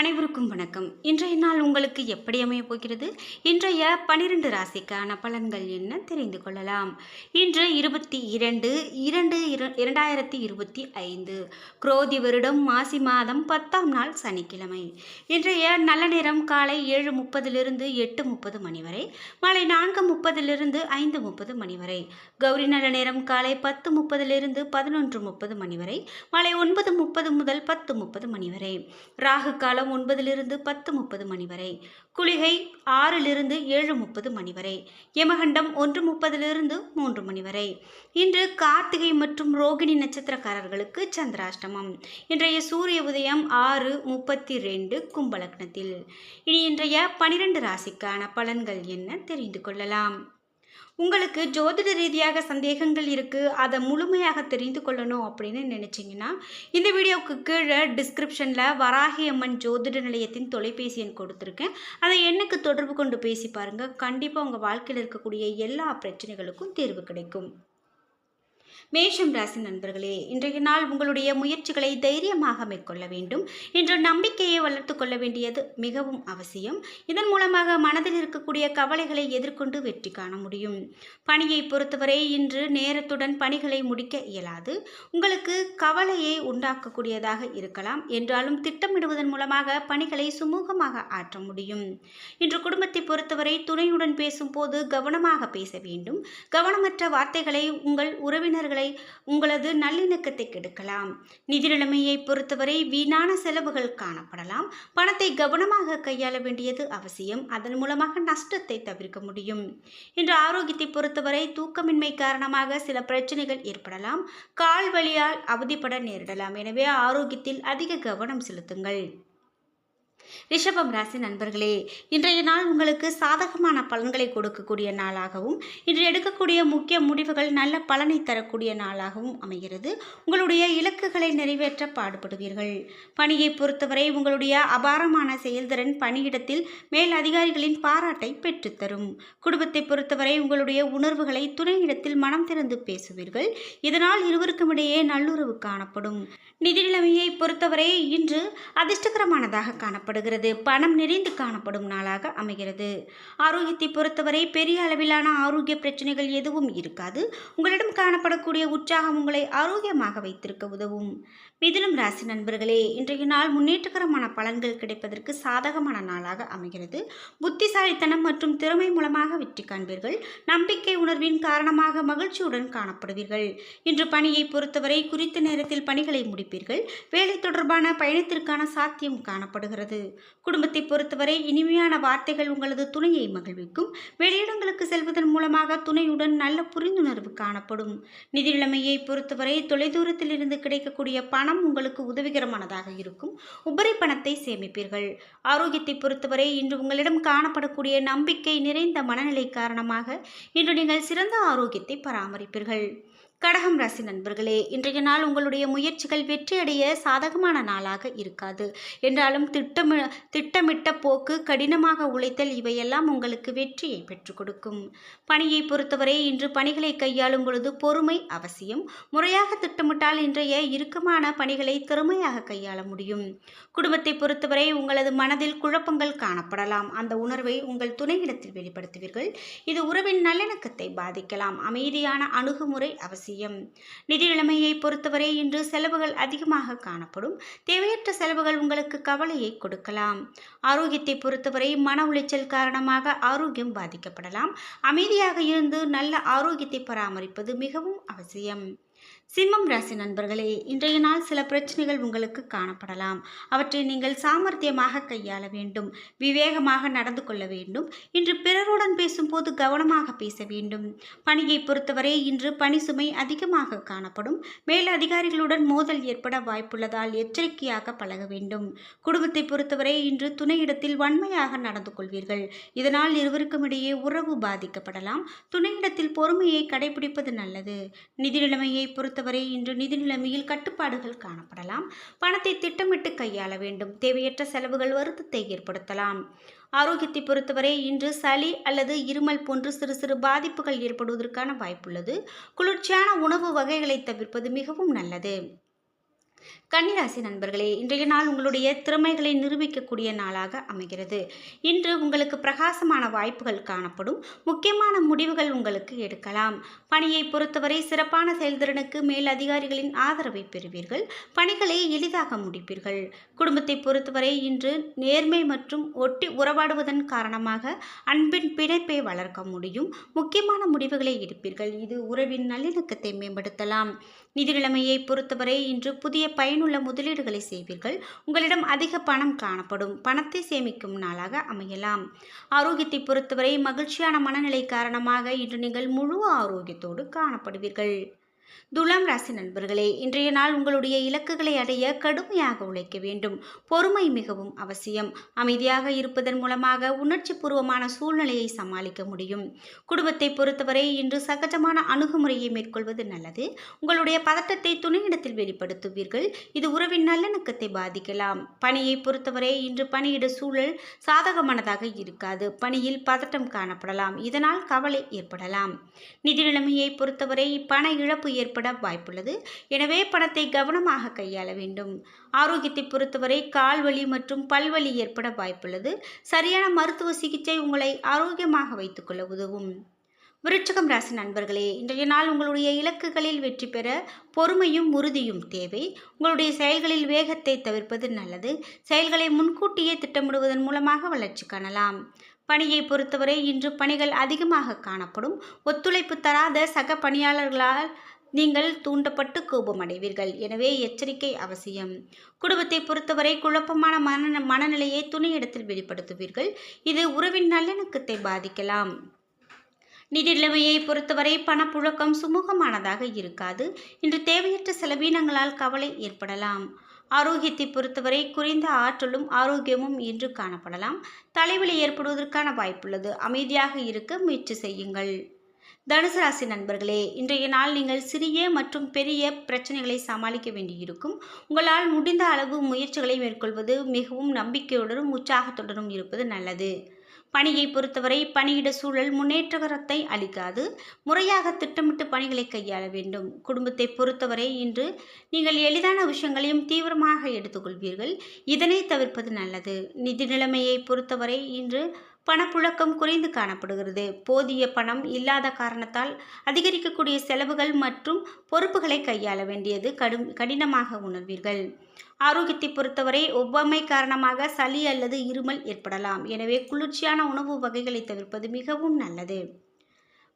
அனைவருக்கும் வணக்கம். இன்றைய நாள் உங்களுக்கு எப்படி அமைய போகிறது? இன்றைய பனிரெண்டு ராசிக்கான பலன்கள் என்ன தெரிந்து கொள்ளலாம். இன்று இருபத்தி இரண்டு இரண்டு இர- இரண்டாயிரத்தி இருபத்தி ஐந்து. குரோதி வருடம் மாசி மாதம் பத்தாம் நாள் சனிக்கிழமை. இன்றைய நல்ல நேரம் காலை ஏழு முப்பதிலிருந்து எட்டு முப்பது மணி வரை மாலை நான்கு முப்பதிலிருந்து ஐந்து முப்பது மணி வரை கௌரி நல்ல நேரம் காலை பத்து முப்பதிலிருந்து பதினொன்று முப்பது மணி வரை மாலை ஒன்பது முப்பது முதல் பத்து முப்பது மணி வரை. ராகு காலம் ஒன்பதிலிருந்து பத்து முப்பது மணி வரை. குளிகை ஆறிலிருந்து ஏழு முப்பது மணி வரை. யமகண்டம் ஒன்று முப்பதிலிருந்து மூன்று மணி வரை. இன்று கார்த்திகை மற்றும் ரோகிணி நட்சத்திரக்காரர்களுக்கு சந்திராஷ்டமம். இன்றைய சூரிய உதயம் ஆறு முப்பத்தி ரெண்டு கும்பலக்னத்தில். இனி இன்றைய பனிரெண்டு ராசிக்கான பலன்கள் என்ன தெரிந்து கொள்ளலாம்? உங்களுக்கு ஜோதிட ரீதியாக சந்தேகங்கள் இருக்குது அதை முழுமையாக தெரிந்து கொள்ளணும் அப்படின்னு நினச்சிங்கன்னா இந்த வீடியோவுக்கு கீழே டிஸ்கிரிப்ஷனில் வராகி அம்மன் ஜோதிட நிலையத்தின் தொலைபேசி எண் கொடுத்துருக்கேன். அதை எண்ணுக்கு தொடர்பு கொண்டு பேசி பாருங்கள் கண்டிப்பாக உங்கள் வாழ்க்கையில் இருக்கக்கூடிய எல்லா பிரச்சனைகளுக்கும் தீர்வு கிடைக்கும். மேஷம் ராசி நண்பர்களே இன்றைய நாள் உங்களுடைய முயற்சிகளை தைரியமாக மேற்கொள்ள வேண்டும். என்ற நம்பிக்கையை வளர்த்து கொள்ள வேண்டியது மிகவும் அவசியம். இதன் மூலமாக மனதில் இருக்கக்கூடிய கவலைகளை எதிர்கொண்டு வெற்றி காண முடியும். பணியை பொறுத்தவரை இன்று நேரத்துடன் பணிகளை முடிக்க இயலாது. உங்களுக்கு கவலையை உண்டாக்கக்கூடியதாக இருக்கலாம். என்றாலும் திட்டமிடுவதன் மூலமாக பணிகளை சுமூகமாக ஆற்ற முடியும். இன்று குடும்பத்தை பொறுத்தவரை துணையுடன் பேசும்போது கவனமாக பேச வேண்டும். கவனமற்ற வார்த்தைகளை உங்கள் உறவினர்களை உங்களது நல்லிணக்கத்தை கெடுக்கலாம். நிதி நிலைமையை பொறுத்தவரை வீணான செலவுகள் காணப்படலாம். பணத்தை கவனமாக கையாள வேண்டியது அவசியம். அதன் மூலமாக நஷ்டத்தை தவிர்க்க முடியும். இன்று ஆரோக்கியத்தை பொறுத்தவரை தூக்கமின்மை காரணமாக சில பிரச்சனைகள் ஏற்படலாம். கால் வலியால் அவதிப்பட நேரிடலாம். எனவே ஆரோக்கியத்தில் அதிக கவனம் செலுத்துங்கள். ரிஷபம் ராசி நண்பர்களே இன்றைய நாள் உங்களுக்கு சாதகமான பலன்களை கொடுக்கக்கூடிய நாளாகவும் இன்று எடுக்கக்கூடிய முக்கிய முடிவுகள் நல்ல பலனை தரக்கூடிய நாளாகவும் அமைகிறது. உங்களுடைய இலக்குகளை நிறைவேற்ற பாடுபடுவீர்கள். பணியை பொறுத்தவரை உங்களுடைய அபாரமான செயல்திறன் பணியிடத்தில் மேல் அதிகாரிகளின் பாராட்டை பெற்றுத்தரும் குடும்பத்தை பொறுத்தவரை உங்களுடைய உணர்வுகளை துணையிடத்தில் மனம் திறந்து பேசுவீர்கள். இதனால் இருவருக்கும் இடையே நல்லுறவு காணப்படும். நிதி நிலைமையை பொறுத்தவரை இன்று அதிர்ஷ்டகரமானதாக காணப்படும். காணப்படுகிறது. பணம் நிறைந்து காணப்படும் நாளாக அமைகிறது. ஆரோக்கியத்தை பொறுத்தவரை பெரிய அளவிலான ஆரோக்கிய பிரச்சனைகள் எதுவும் இருக்காது. உங்களிடம் காணப்படக்கூடிய உற்சாகம் உங்களை ஆரோக்கியமாக வைத்திருக்க உதவும். மிதிலும் ராசி நண்பர்களே இன்றைய நாள் முன்னேற்றகரமான பலன்கள் கிடைப்பதற்கு சாதகமான நாளாக அமைகிறது. புத்திசாலித்தனம் மற்றும் திறமை மூலமாக வெற்றி காண்பீர்கள். நம்பிக்கை உணர்வின் காரணமாக மகிழ்ச்சியுடன் காணப்படுவீர்கள். இன்று பணியை பொறுத்தவரை குறித்த நேரத்தில் பணிகளை முடிப்பீர்கள். வேலை தொடர்பான பயணத்திற்கான சாத்தியம் காணப்படுகிறது. குடும்பத்தை பொறுத்தவரை இனிமையான வார்த்தைகள் உங்களது துணையை மகிழ்விக்கும். வெளியிடங்களுக்கு செல்வதன் மூலமாக துணையுடன் நல்ல புரிந்துணர்வு காணப்படும். நிதி நிலைமையை பொறுத்தவரை தொலைதூரத்தில் இருந்து கிடைக்கக்கூடிய பணம் உங்களுக்கு உதவிகரமானதாக இருக்கும். உபரி பணத்தை சேமிப்பீர்கள். ஆரோக்கியத்தை பொறுத்தவரை இன்று உங்களிடம் காணப்படக்கூடிய நம்பிக்கை நிறைந்த மனநிலை காரணமாக இன்று நீங்கள் சிறந்த ஆரோக்கியத்தை பராமரிப்பீர்கள். கடகம் ராசி நண்பர்களே இன்றைய நாள் உங்களுடைய முயற்சிகள் வெற்றியடைய சாதகமான நாளாக இருக்காது. என்றாலும் திட்டமி திட்டமிட்ட போக்கு கடினமாக உழைத்தல் இவையெல்லாம் உங்களுக்கு வெற்றியை பெற்றுக் கொடுக்கும். பணியை பொறுத்தவரை இன்று பணிகளை கையாளும் பொழுது பொறுமை அவசியம். முறையாக திட்டமிட்டால் இன்றைய இறுக்கமான பணிகளை திறமையாக கையாள முடியும். குடும்பத்தை பொறுத்தவரை உங்களது மனதில் குழப்பங்கள் காணப்படலாம். அந்த உணர்வை உங்கள் துணையிடத்தில் வெளிப்படுத்துவீர்கள். இது உறவின் நல்லிணக்கத்தை பாதிக்கலாம். அமைதியான அணுகுமுறை அவசியம். நிதி நிலைமையை பொறுத்தவரை இன்று செலவுகள் அதிகமாக காணப்படும். தேவையற்ற செலவுகள் உங்களுக்கு கவலையை கொடுக்கலாம். ஆரோக்கியத்தை பொறுத்தவரை மன உளைச்சல் காரணமாக ஆரோக்கியம் பாதிக்கப்படலாம். அமைதியாக இருந்து நல்ல ஆரோக்கியத்தை பராமரிப்பது மிகவும் அவசியம். சிம்மம் ராசி நண்பர்களே இன்றைய நாள் சில பிரச்சனைகள் உங்களுக்கு காணப்படலாம். அவற்றை நீங்கள் சாமர்த்தியமாக கையாள வேண்டும் விவேகமாக நடந்து கொள்ள வேண்டும் இன்று பிறருடன் பேசும்போது கவனமாக பேச வேண்டும். பணியை பொறுத்தவரை இன்று பணி சுமை அதிகமாக காணப்படும். மேல் அதிகாரிகளுடன் மோதல் ஏற்பட வாய்ப்புள்ளதால் எச்சரிக்கையாக பழக வேண்டும். குடும்பத்தை பொறுத்தவரை இன்று துணையிடத்தில் வன்மையாக நடந்து கொள்வீர்கள். இதனால் இருவருக்கும் இடையே உறவு பாதிக்கப்படலாம். துணையிடத்தில் பொறுமையை கடைபிடிப்பது நல்லது. நிதி நிலைமையை பொறுத்தவரை இன்று நிதி நிலைமையில் கட்டுப்பாடுகள் காணப்படலாம். பணத்தை திட்டமிட்டு கையாள வேண்டும். தேவையற்ற செலவுகள் வருத்தத்தை ஏற்படுத்தலாம். ஆரோக்கியத்தை பொறுத்தவரை இன்று சளி அல்லது இருமல் போன்று சிறு சிறு பாதிப்புகள் ஏற்படுவதற்கான வாய்ப்புள்ளது. குளிர்ச்சியான உணவு வகைகளை தவிர்ப்பது மிகவும் நல்லது. கன்னிராசி நண்பர்களே இன்றைய நாள் உங்களுடைய திறமைகளை நிரூபிக்கக்கூடிய நாளாக அமைகிறது. இன்று உங்களுக்கு பிரகாசமான வாய்ப்புகள் காணப்படும். முக்கியமான முடிவுகள் உங்களுக்கு எடுக்கலாம். பணியை பொறுத்தவரை சிறப்பான செயல்திறனுக்கு மேல் அதிகாரிகளின் ஆதரவை பெறுவீர்கள். பணிகளை எளிதாக முடிப்பீர்கள். குடும்பத்தை பொறுத்தவரை இன்று நேர்மை மற்றும் ஒட்டி உறவாடுவதன் காரணமாக அன்பின் பிணைப்பை வளர்க்க முடியும். முக்கியமான முடிவுகளை எடுப்பீர்கள். இது உறவின் நல்லிணக்கத்தை மேம்படுத்தலாம். நிதி நிலைமையை பொறுத்தவரை இன்று புதிய பயனுள்ள முதலீடுகளை செய்வீர்கள். உங்களிடம் அதிக பணம் காணப்படும். பணத்தை சேமிக்கும் நாளாக அமையலாம். ஆரோக்கியத்தை பொறுத்தவரை மகிழ்ச்சியான மனநிலை காரணமாக இன்று நீங்கள் முழு ஆரோக்கியத்தோடு காணப்படுவீர்கள். துலாம் ராசி நண்பர்களே இன்றைய நாள் உங்களுடைய இலக்குகளை அடைய கடுமையாக உழைக்க வேண்டும். பொறுமை மிகவும் அவசியம். அமைதியாக இருப்பதன் மூலமாக உணர்ச்சி பூர்வமான சூழ்நிலையை சமாளிக்க முடியும். குடும்பத்தை பொறுத்தவரை இன்று சகஜமான அணுகுமுறையை மேற்கொள்வது நல்லது. உங்களுடைய பதட்டத்தை துணையிடத்தில் வெளிப்படுத்துவீர்கள். இது உறவின் நல்லிணக்கத்தை பாதிக்கலாம். பணியை பொறுத்தவரை இன்று பணியிட சூழல் சாதகமானதாக இருக்காது. பணியில் பதட்டம் காணப்படலாம். இதனால் கவலை ஏற்படலாம். நிதி நிலைமையை பொறுத்தவரை பண இழப்பு ஏற்பட வாய்ப்புள்ளது. எனவே பணத்தை கவனமாக கையாள வேண்டும். ஆரோக்கியத்தை பொறுத்தவரை கால்வலி மற்றும் பல்வலி ஏற்பட வாய்ப்புள்ளது. சரியான மருத்துவ சிகிச்சை உங்களை ஆரோக்கியமாக வைத்துக்கொள்ள உதவும். விருச்சகம் ராசி நண்பர்களே இன்றைய நாள் உங்களுடைய இலக்குகளில் வெற்றி பெற பொறுமையும் உறுதியும் தேவை. உங்களுடைய செயல்களில் வேகத்தை தவிர்ப்பது நல்லது. செயல்களை முன்கூட்டியே திட்டமிடுவதன் மூலமாக வளர்ச்சி காணலாம். பணியை பொறுத்தவரை இன்று பணிகள் அதிகமாக காணப்படும். ஒத்துழைப்பு தராத சக பணியாளர்களால் நீங்கள் தூண்டப்பட்டு கோபமடைவீர்கள். எனவே எச்சரிக்கை அவசியம். குடும்பத்தை பொறுத்தவரை குழப்பமான மன மனநிலையை துணையிடத்தில் வெளிப்படுத்துவீர்கள். இது உறவின் நல்லிணக்கத்தை பாதிக்கலாம். நிதி நிலைமையை பொறுத்தவரை பணப்புழக்கம் சுமூகமானதாக இருக்காது. இன்று தேவையற்ற செலவீனங்களால் கவலை ஏற்படலாம். ஆரோக்கியத்தை பொறுத்தவரை குறைந்த ஆற்றலும் ஆரோக்கியமும் இன்று காணப்படலாம். தலைவலி ஏற்படுவதற்கான வாய்ப்புள்ளது. அமைதியாக இருக்க முயற்சி செய்யுங்கள். தனுசு ராசி நண்பர்களே இன்றைய நாள் நீங்கள் சிறிய மற்றும் பெரிய பிரச்சனைகளை சமாளிக்க வேண்டியிருக்கும். உங்களால் முடிந்த அளவு முயற்சிகளை மேற்கொள்வது மிகவும் நம்பிக்கையுடனும் உற்சாகத்துடனும் இருப்பது நல்லது. பணியை பொறுத்தவரை பணியிட சூழல் முன்னேற்றகரத்தை அளிக்காது. முறையாக திட்டமிட்டு பணிகளை கையாள வேண்டும். குடும்பத்தை பொறுத்தவரை இன்று நீங்கள் எளிதான விஷயங்களையும் தீவிரமாக எடுத்துக்கொள்வீர்கள். இதனை தவிர்ப்பது நல்லது. நிதி நிலைமையை பொறுத்தவரை இன்று பணப்புழக்கம் குறைந்து காணப்படுகிறது. போதிய பணம் இல்லாத காரணத்தால் அதிகரிக்கக்கூடிய செலவுகள் மற்றும் பொறுப்புகளை கையாள வேண்டியது கடும் கடினமாக உணர்வீர்கள். ஆரோக்கியத்தை பொறுத்தவரை ஒவ்வாமை காரணமாக சளி அல்லது இருமல் ஏற்படலாம். எனவே குளிர்ச்சியான உணவு வகைகளை தவிர்ப்பது மிகவும் நல்லது.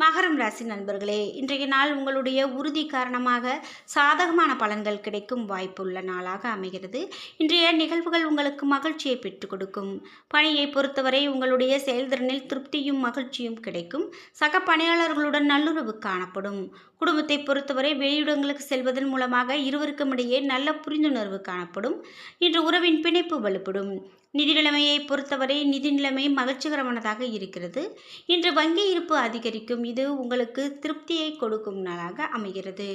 மகரம் ராசி நண்பர்களே இன்றைய நாள் உங்களுடைய உறுதி காரணமாக சாதகமான பலன்கள் கிடைக்கும் வாய்ப்புள்ள நாளாக அமைகிறது. இன்றைய நிகழ்வுகள் உங்களுக்கு மகிழ்ச்சியை பெற்றுக் கொடுக்கும். பணியை பொறுத்தவரை உங்களுடைய செயல்திறனில் திருப்தியும் மகிழ்ச்சியும் கிடைக்கும். சக பணியாளர்களுடன் நல்லுறவு காணப்படும். குடும்பத்தை பொறுத்தவரை வெளியிடங்களுக்கு செல்வதன் மூலமாக இருவருக்கும் இடையே நல்ல புரிந்துணர்வு காணப்படும். இன்று உறவின் பிணைப்பு வலுப்படும். நிதி நிலைமையை பொறுத்தவரை நிதி நிலைமை மகிழ்ச்சிகரமானதாக இருக்கிறது. இன்று வங்கி இருப்பு அதிகரிக்கும். இது உங்களுக்கு திருப்தியை கொடுக்கும் நாளாக அமைகிறது.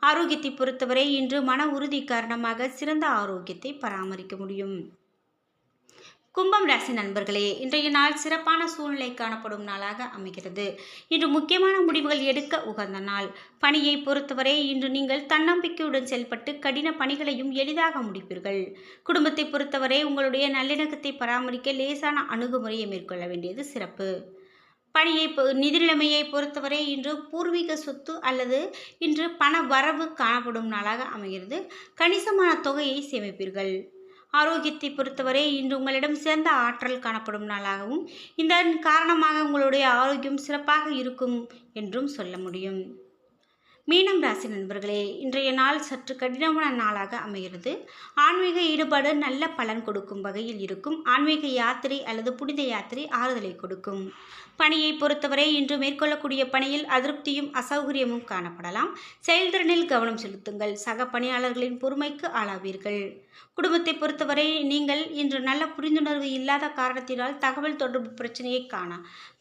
ஆரோக்கியத்தை பொறுத்தவரை இன்று மன உறுதி காரணமாக சிறந்த ஆரோக்கியத்தை பராமரிக்க முடியும். கும்பம் ராசி நண்பர்களே இன்றைய நாள் சிறப்பான சூழ்நிலை காணப்படும் நாளாக அமைகிறது. இன்று முக்கியமான முடிவுகள் எடுக்க உகந்த நாள். பணியை பொறுத்தவரை இன்று நீங்கள் தன்னம்பிக்கையுடன் செயல்பட்டு கடின பணிகளையும் எளிதாக முடிப்பீர்கள். குடும்பத்தை பொறுத்தவரை உங்களுடைய நல்லிணக்கத்தை பராமரிக்க லேசான அணுகுமுறையை மேற்கொள்ள வேண்டியது சிறப்பு. பணியை நிதிநிலைமையை பொறுத்தவரை இன்று பூர்வீக சொத்து அல்லது இன்று பண வரவு காணப்படும் நாளாக அமைகிறது. கணிசமான தொகையை சேமிப்பீர்கள். ஆரோக்கியத்தை பொறுத்தவரை இன்று உங்களிடம் சிறந்த ஆற்றல் காணப்படும் நாளாகவும் இதன் காரணமாக உங்களுடைய ஆரோக்கியம் சிறப்பாக இருக்கும் என்றும் சொல்ல முடியும். மீனம் ராசி நண்பர்களே இன்றைய நாள் சற்று கடினமான நாளாக அமைகிறது. ஆன்மீக ஈடுபாடு நல்ல பலன் கொடுக்கும் வகையில் இருக்கும். ஆன்மீக யாத்திரை அல்லது புனித யாத்திரை ஆறுதலை கொடுக்கும். பணியை பொறுத்தவரை இன்று மேற்கொள்ளக்கூடிய பணியில் அதிருப்தியும் அசௌகரியமும் காணப்படலாம். செயல்திறனில் கவனம் செலுத்துங்கள். சக பணியாளர்களின் பொறுமைக்கு ஆளாவீர்கள். குடும்பத்தை பொறுத்தவரை நீங்கள் இன்று நல்ல புரிந்துணர்வு இல்லாத காரணத்தினால் தகவல் தொடர்பு பிரச்சனையை காண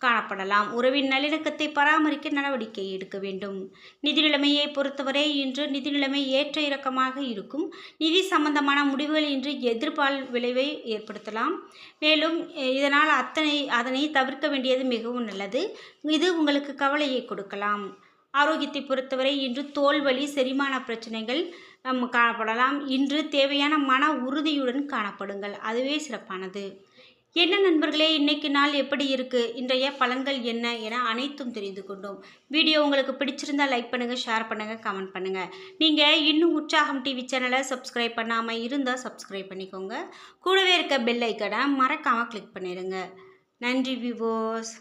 காணப்படலாம். உறவின் நல்லிணக்கத்தை பராமரிக்க நடவடிக்கை எடுக்க வேண்டும். நிதி நிலைமையை பொறுத்தவரை இன்று நிதி நிலைமை ஏற்ற இறக்கமாக இருக்கும். நிதி சம்பந்தமான முடிவுகள் இன்று எதிர்பால் விளைவை ஏற்படுத்தலாம். மேலும் இதனால் அத்தனை அதனை தவிர்க்க வேண்டியது மிகவும் நல்லது. இது உங்களுக்கு கவலையை கொடுக்கலாம். ஆரோக்கியத்தை பொறுத்தவரை இன்று தோல் வலி செரிமான பிரச்சனைகள் காணப்படலாம். இன்று தேவையான மன உறுதியுடன் காணப்படுங்கள். அதுவே சிறப்பானது. என்ன நண்பர்களே இன்னைக்கு நாள் எப்படி இருக்குது இன்றைய பலன்கள் என்ன என அனைத்தும் தெரிந்து கொண்டோம். வீடியோ உங்களுக்கு பிடிச்சிருந்தா லைக் பண்ணுங்கள் ஷேர் பண்ணுங்கள் கமெண்ட் பண்ணுங்கள் நீங்கள் இன்னும் உற்சாகம் டிவி சேனலை சப்ஸ்கிரைப் பண்ணாமல் இருந்தால் சப்ஸ்கிரைப் பண்ணிக்கோங்க. கூடவே இருக்க பெல் ஐக்கனை மறக்காமல் கிளிக் பண்ணிடுங்க. நன்றி விவோஸ்